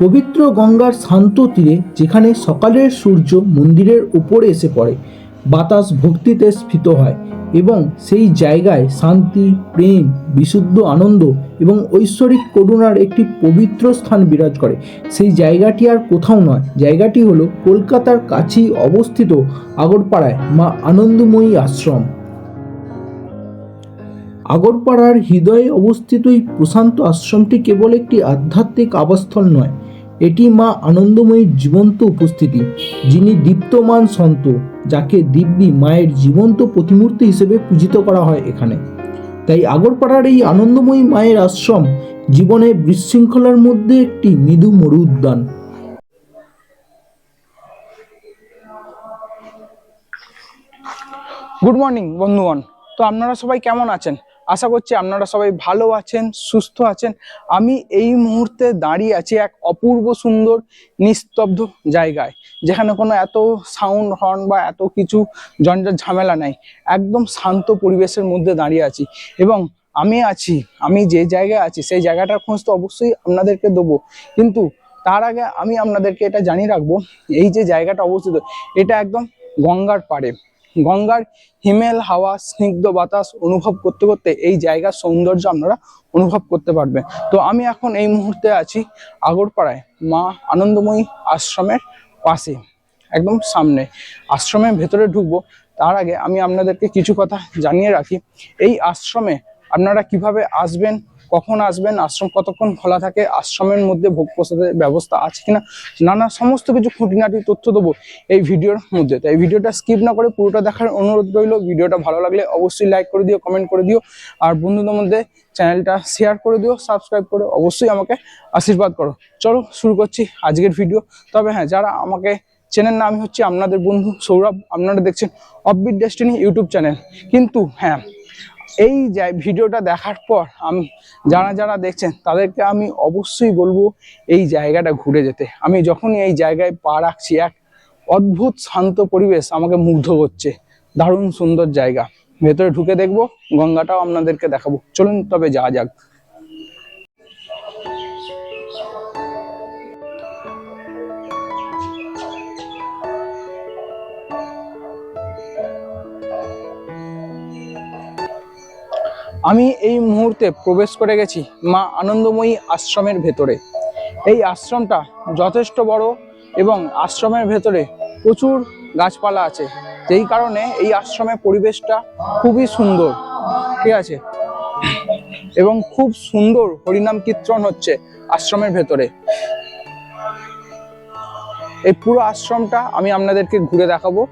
পবিত্র গঙ্গার শান্ত তীরে যেখানে সকালের সূর্য মন্দিরের উপরে এসে পড়ে, বাতাস ভক্তিতে স্ফীত হয় এবং সেই জায়গায় শান্তি, প্রেম, বিশুদ্ধ আনন্দ এবং ঐশ্বরিক করুণার একটি পবিত্র স্থান বিরাজ করে। সেই জায়গাটি আর কোথাও নয়, জায়গাটি হলো কলকাতার কাছেই অবস্থিত আগরপাড়ায় মা আনন্দময়ী আশ্রম। আগরপাড়ার হৃদয়ে অবস্থিত এই প্রশান্ত আশ্রমটি কেবল একটি আধ্যাত্মিক আবাসস্থল নয় এটি মা আনন্দময়ীর জীবন্ত উপস্থিতি, যিনি দীপ্তমান সন্ত, যাকে দিব্যি মায়ের জীবন্ত প্রতিমূর্তি হিসেবে পূজিত করা হয় এখানে। তাই আগরপাড়ার এই আনন্দময়ী মায়ের আশ্রম জীবনে বিশৃঙ্খলার মধ্যে একটি মৃদু মরু উদ্যান। গুড মর্নিং বন্ধুগণ। তো আপনারা সবাই কেমন আছেন? আশা করছি আপনারা সবাই ভালো আছেন, সুস্থ আছেন। আমি এই মুহূর্তে দাঁড়িয়ে আছি এক অপূর্ব সুন্দর, নিস্তব্ধ জায়গায়, যেখানে কোনো এত সাউন্ড হর্ন বা এত কিছু জঞ্জাট ঝামেলা নাই। একদম শান্ত পরিবেশের মধ্যে দাঁড়িয়ে আছি এবং আমি আছি, আমি যে জায়গায় আছি, সেই জায়গাটার খোঁজ তো অবশ্যই আপনাদেরকে দেবো। কিন্তু তার আগে আমি আপনাদেরকে এটা জানিয়ে রাখব, এই যে জায়গাটা অবস্থিত, এটা একদম গঙ্গার পাড়ে। গঙ্গার হিমেল, হাওয়া, স্নিগ্ধ বাতাস অনুভব করতে করতে এই জায়গার সৌন্দর্য আপনারা অনুভব করতে পারবেন। তো আমি এখন এই মুহূর্তে আছি আগরপাড়ায়, মা আনন্দময়ী আশ্রমের পাশে, একদম সামনে। আশ্রমের ভেতরে ঢুকবো, তার আগে আমি আপনাদেরকে কিছু কথা জানিয়ে রাখি। এই আশ্রমে আপনারা কীভাবে আসবেন কখন আসবেন, আশ্রম কতক্ষণ খোলা থাকে, আশ্রমের মধ্যে ভোগ প্রসাদের ব্যবস্থা আছে কিনা, নানা সমস্ত কিছু খুঁটিনাটি তথ্য দেবো এই ভিডিওর মধ্যে। তাই ভিডিওটা স্কিপ না করে পুরোটা দেখার অনুরোধ রইল। ভিডিওটা ভালো লাগলে অবশ্যই লাইক করে দিও কমেন্ট করে দিও, আর বন্ধুদের মধ্যে চ্যানেলটা শেয়ার করে দিও সাবস্ক্রাইব করে অবশ্যই আমাকে আশীর্বাদ করো। চলো শুরু করছি আজকের ভিডিও তবে হ্যাঁ যারা আমাকে চ্যানেল নাম হচ্ছে আপনাদের বন্ধু সৌরভ। আপনারা দেখছেন অববিট ডেস্টিনি ইউটিউব চ্যানেল কিন্তু হ্যাঁ এই ভিডিওটা দেখার পর আমি, যারা যারা দেখছেন, তাদেরকে আমি অবশ্যই বলব এই জায়গাটা ঘুরে যেতে। আমি যখনই এই জায়গায় পা রাখছি, এক অদ্ভুত শান্ত পরিবেশ আমাকে মুগ্ধ করছে। দারুণ সুন্দর জায়গা। ভেতরে ঢুকে দেখব, গঙ্গাটাও আপনাদেরকে দেখাবো। চলুন তবে যাওয়া যাক। আমি এই মুহূর্তে প্রবেশ করে গেছি মা আনন্দময়ী আশ্রমের ভেতরে। এই আশ্রমটা যথেষ্ট বড় এবং আশ্রমের ভেতরে প্রচুর গাছপালা আছে। যেই কারণে এই আশ্রমের পরিবেশটা খুবই সুন্দর, ঠিক আছে? এবং খুব সুন্দর হরিনাম কীর্তন হচ্ছে আশ্রমের ভেতরে। এই পুরো আশ্রমটা আমি আপনাদেরকে ঘুরে দেখাবো।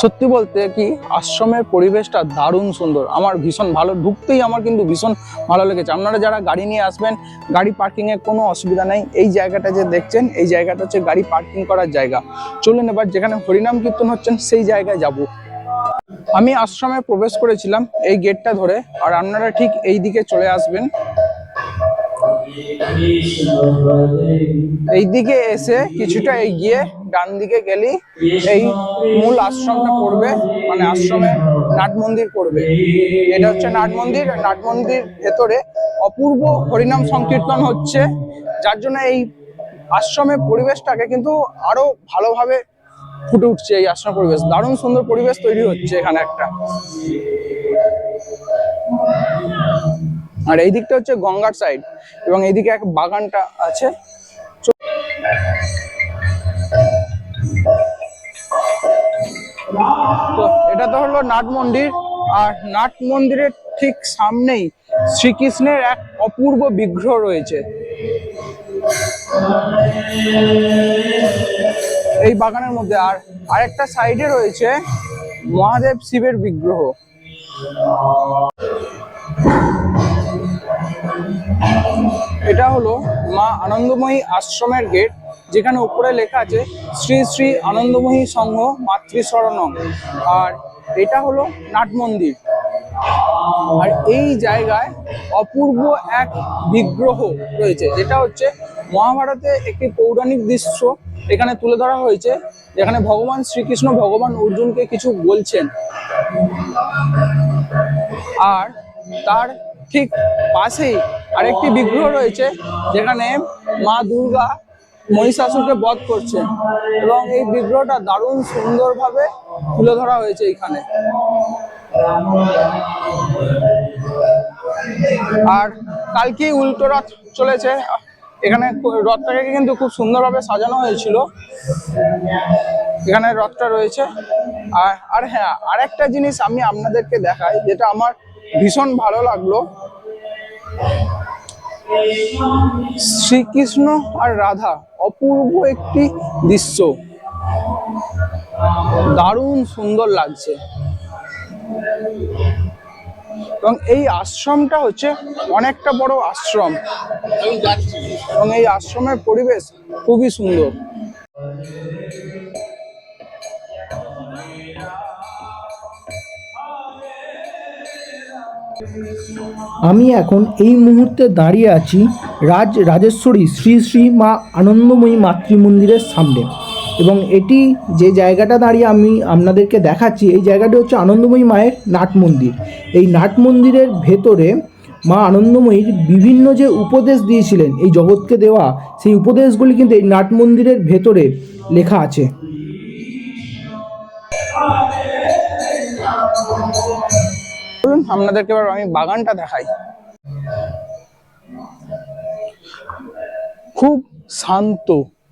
সত্যি বলতে কি, আশ্রমের পরিবেশটা দারুণ সুন্দর। আমার ভীষণ ভালো, ঢুকতেই আমার কিন্তু ভীষণ ভালো লেগেছে। আপনারা যারা গাড়ি নিয়ে আসবেন, গাড়ি পার্কিং এর কোনো অসুবিধা নেই। এই জায়গাটা যে দেখছেন, এই জায়গাটা হচ্ছে গাড়ি পার্কিং করার জায়গা। চলুন এবার যেখানে হরিনাম কীর্তন হচ্ছেন, সেই জায়গায় যাব। আমি আশ্রমে প্রবেশ করেছিলাম এই গেটটা ধরে, আর আপনারা ঠিক এই দিকে চলে আসবেন। এই দিকে এসে কিছুটা এগিয়ে ডান দিকে গেলেই এই মূল আশ্রমটা পড়বে মানে আশ্রমে নাট মন্দির পড়বে। এটা হচ্ছে নাট মন্দির নাট মন্দির ভেতরে অপূর্ব হরিনাম সংকীর্তন হচ্ছে, যার জন্য এই আশ্রমের পরিবেশটাকে কিন্তু আরও ভালোভাবে ফুটে উঠছে এই আশ্রম পরিবেশ। দারুণ সুন্দর পরিবেশ তৈরি হচ্ছে এখানে একটা। আর এই দিকটা হচ্ছে গঙ্গার সাইড এবং এইদিকে এক বাগানটা আছে। তো এটা তো হলো নাট মন্দির। আর নাট মন্দিরের ঠিক সামনেই শ্রীকৃষ্ণের এক অপূর্ব বিগ্রহ রয়েছে। এই বাগানের মধ্যে। আর আরেকটা সাইডে রয়েছে মহাদেব শিবের বিগ্রহ। এটা হলো মা আনন্দময়ী আশ্রমের গেট, যেখানে উপরে লেখা আছে, শ্রী শ্রী আনন্দময়ী সংঘ মাতৃশরণম। আর এটা হলো নাট মন্দির। আর এই জায়গায় অপূর্ব এক বিগ্রহ রয়েছে, যেটা হচ্ছে মহাভারতে একটি পৌরাণিক দৃশ্য এখানে তুলে ধরা হয়েছে, যেখানে ভগবান শ্রীকৃষ্ণ, ভগবান অর্জুনকে কিছু বলছেন। আর তার ঠিক পাশেই আরেকটি বিগ্রহ রয়েছে যেখানে মা দুর্গা মহিষাসুরকে বধ করছে এবং এই বিগ্রহটা দারুণ সুন্দরভাবে তুলে ধরা হয়েছে এখানে। আর কালকেই উল্টো রথ চলেছে। এখানে রথটাকে কিন্তু খুব সুন্দরভাবে সাজানো হয়েছিল। এখানে রথটা রয়েছে। আর আর হ্যাঁ আরেকটা জিনিস আমি আপনাদেরকে দেখাই, যেটা আমার ভীষণ ভালো লাগল। শ্রীকৃষ্ণ আর রাধা অপূর্ব একটি দৃশ্য। দারুণ সুন্দর লাগছে। এবং এই আশ্রমটা হচ্ছে অনেকটা বড় আশ্রম। এবং এই আশ্রমের পরিবেশ খুবই সুন্দর। আমি এখন এই মুহূর্তে দাঁড়িয়ে আছি রাজ রাজেশ্বরী শ্রী শ্রী মা আনন্দময়ী মাতৃমন্দিরের সামনে। এবং এটি যে জায়গাটা দাঁড়িয়ে আমি আপনাদেরকে দেখাচ্ছি, এই জায়গাটি হচ্ছে আনন্দময়ী মায়ের নাট মন্দির। এই নাট মন্দিরের ভেতরে মা আনন্দময়ীর বিভিন্ন যে উপদেশ দিয়েছিলেন, এই জগৎকে দেওয়া, সেই উপদেশগুলি কিন্তু এই নাট মন্দিরের ভেতরে লেখা আছে। চলুন, আপনাদেরকে এবার আমি বাগানটা দেখাই। খুব শান্ত,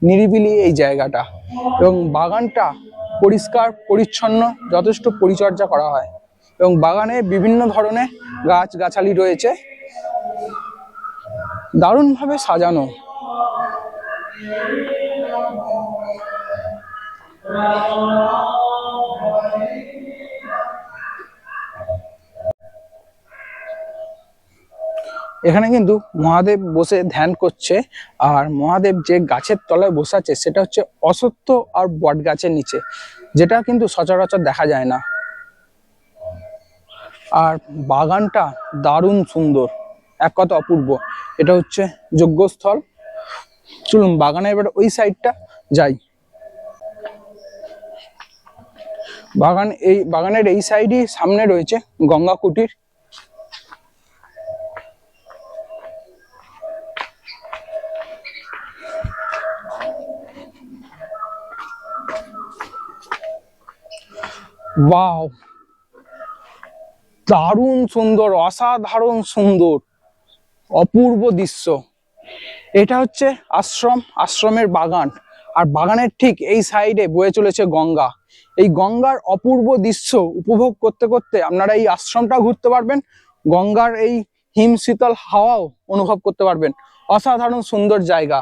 নিরিবিলি এই জায়গাটা এবং বাগানটা পরিষ্কার, পরিচ্ছন্ন, যথেষ্ট পরিচর্যা করা হয় এবং বাগানে বিভিন্ন ধরনের গাছ গাছালি রয়েছে। দারুণভাবে সাজানো। এখানে কিন্তু মহাদেব বসে ধ্যান করছে, আর মহাদেব যে গাছের তলায় বসে আছে সেটা হচ্ছে অসত্য আর বট গাছের নিচে, যেটা কিন্তু সচরাচর দেখা যায় না। আর বাগানটা দারুণ সুন্দর, এক কথা অপূর্ব। এটা হচ্ছে যজ্ঞস্থল। চলুন বাগানের এবার ওই সাইডটা যাই। বাগান এই, বাগানের এই সাইডই সামনে রয়েছে গঙ্গা কুটির। ওয়াও দারুণ সুন্দর, অসাধারণ সুন্দর, অপূর্ব দৃশ্য। এটা হচ্ছে আশ্রম, আশ্রমের বাগান। আর বাগানের ঠিক এই সাইডে বয়ে চলেছে গঙ্গা। এই গঙ্গার অপূর্ব দৃশ্য উপভোগ করতে করতে আপনারা এই আশ্রমটা ঘুরতে পারবেন, গঙ্গার এই হিম শীতল হাওয়াও অনুভব করতে পারবেন। অসাধারণ সুন্দর জায়গা।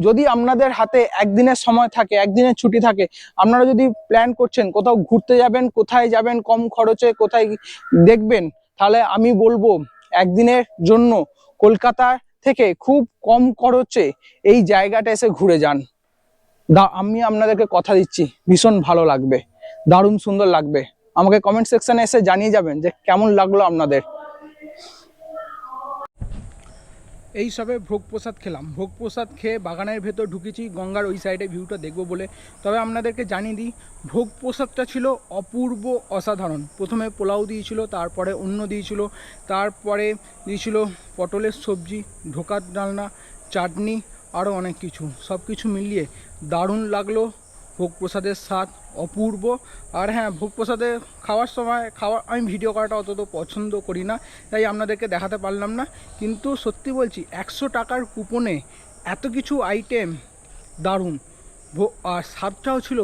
যদি- আপনাদের হাতে একদিনের সময় থাকে, একদিনের ছুটি থাকে, আপনারা যদি প্ল্যান করছেন কোথাও ঘুরতে যাবেন, কোথায় যাবেন, কম খরচে কোথায় দেখবেন, তাহলে আমি বলব একদিনের জন্য কলকাতা থেকে খুব কম খরচে এই জায়গাটা এসে ঘুরে যান। দা, আমি আপনাদেরকে কথা দিচ্ছি, ভীষণ ভালো লাগবে, দারুণ সুন্দর লাগবে। আমাকে কমেন্ট সেকশনে এসে জানিয়ে যাবেন যে কেমন লাগল আপনাদের। এই সবে ভোগ প্রসাদ খেলাম। ভোগ প্রসাদ খেয়ে বাগানের ভেতর ঢুকেছি, গঙ্গার ওই সাইডে ভিউটা দেখব বলে। তবে আপনাদেরকে জানিয়ে দিই ভোগ প্রসাদটা ছিল অপূর্ব অসাধারণ। প্রথমে পোলাও দিয়েছিল, তারপরে অন্য দিয়েছিল, তারপরে দিয়েছিল পটলের সবজি, ঢোকার ডালনা, চাটনি আরও অনেক কিছু। সব কিছু মিলিয়ে দারুণ লাগল। ভোগ প্রসাদের স্বাদ অপূর্ব। আর হ্যাঁ ভোগ প্রসাদে খাওয়ার সময় খাওয়া আমি ভিডিও করাটা অত পছন্দ করি না, তাই আপনাদেরকে দেখাতে পারলাম না। কিন্তু সত্যি বলছি, একশো টাকার কুপনে এত কিছু আইটেম দারুণ। আর স্বাদটাও ছিল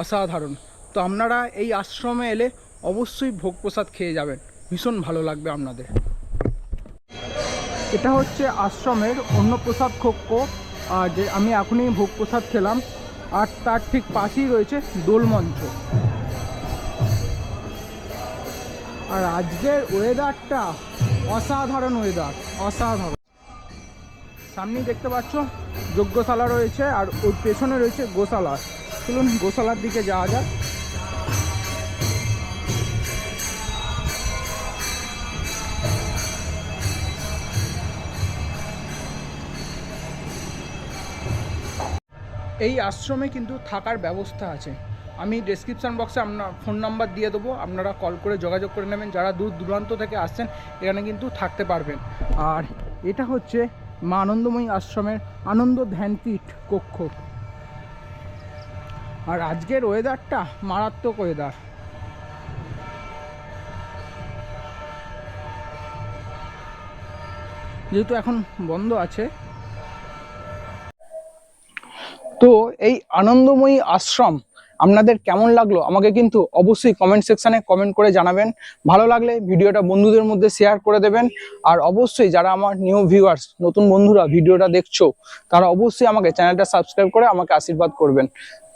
অসাধারণ। তো আপনারা এই আশ্রমে এলে অবশ্যই ভোগ প্রসাদ খেয়ে যাবেন। ভীষণ ভালো লাগবে আপনাদের। এটা হচ্ছে আশ্রমের অন্নপ্রসাদ কক্ষ। আর যে আমি এখনই ভোগ প্রসাদ খেলাম। আর তার ঠিক পাশেই রয়েছে দোলমঞ্চ। আর আজকের ওয়েদারটা অসাধারণ ওয়েদার অসাধারণ। সামনেই দেখতে পাচ্ছ, যজ্ঞশালা রয়েছে আর ওর পেছনে রয়েছে গোশালা। চলুন গোশালার দিকে যাওয়া যাক। এই আশ্রমে কিন্তু থাকার ব্যবস্থা আছে। আমি ডেসক্রিপশন বক্সে আপনার ফোন নাম্বার দিয়ে দেবো, আপনারা কল করে যোগাযোগ করে নেবেন। যারা দূর দূরান্ত থেকে আসছেন, এখানে কিন্তু থাকতে পারবেন। আর এটা হচ্ছে মা আনন্দময়ী আশ্রমের আনন্দ ধ্যানপীঠ কক্ষ। আর আজকের ওয়েদারটা মারাত্মক ওয়েদার যেহেতু এখন বন্ধ আছে তো এই আনন্দময়ী আশ্রম আপনাদের কেমন লাগল আমাকে কিন্তু অবশ্যই কমেন্ট সেকশানে কমেন্ট করে জানাবেন। ভালো লাগলে ভিডিওটা বন্ধুদের মধ্যে শেয়ার করে দেবেন। আর অবশ্যই যারা আমার নিউ ভিউয়ার্স নতুন বন্ধুরা ভিডিওটা দেখছ, তারা অবশ্যই আমাকে চ্যানেলটা সাবস্ক্রাইব করে আমাকে আশীর্বাদ করবেন।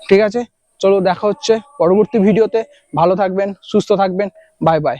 ঠিক আছে? চলো দেখা হচ্ছে পরবর্তী ভিডিওতে ভালো থাকবেন, সুস্থ থাকবেন। Bye bye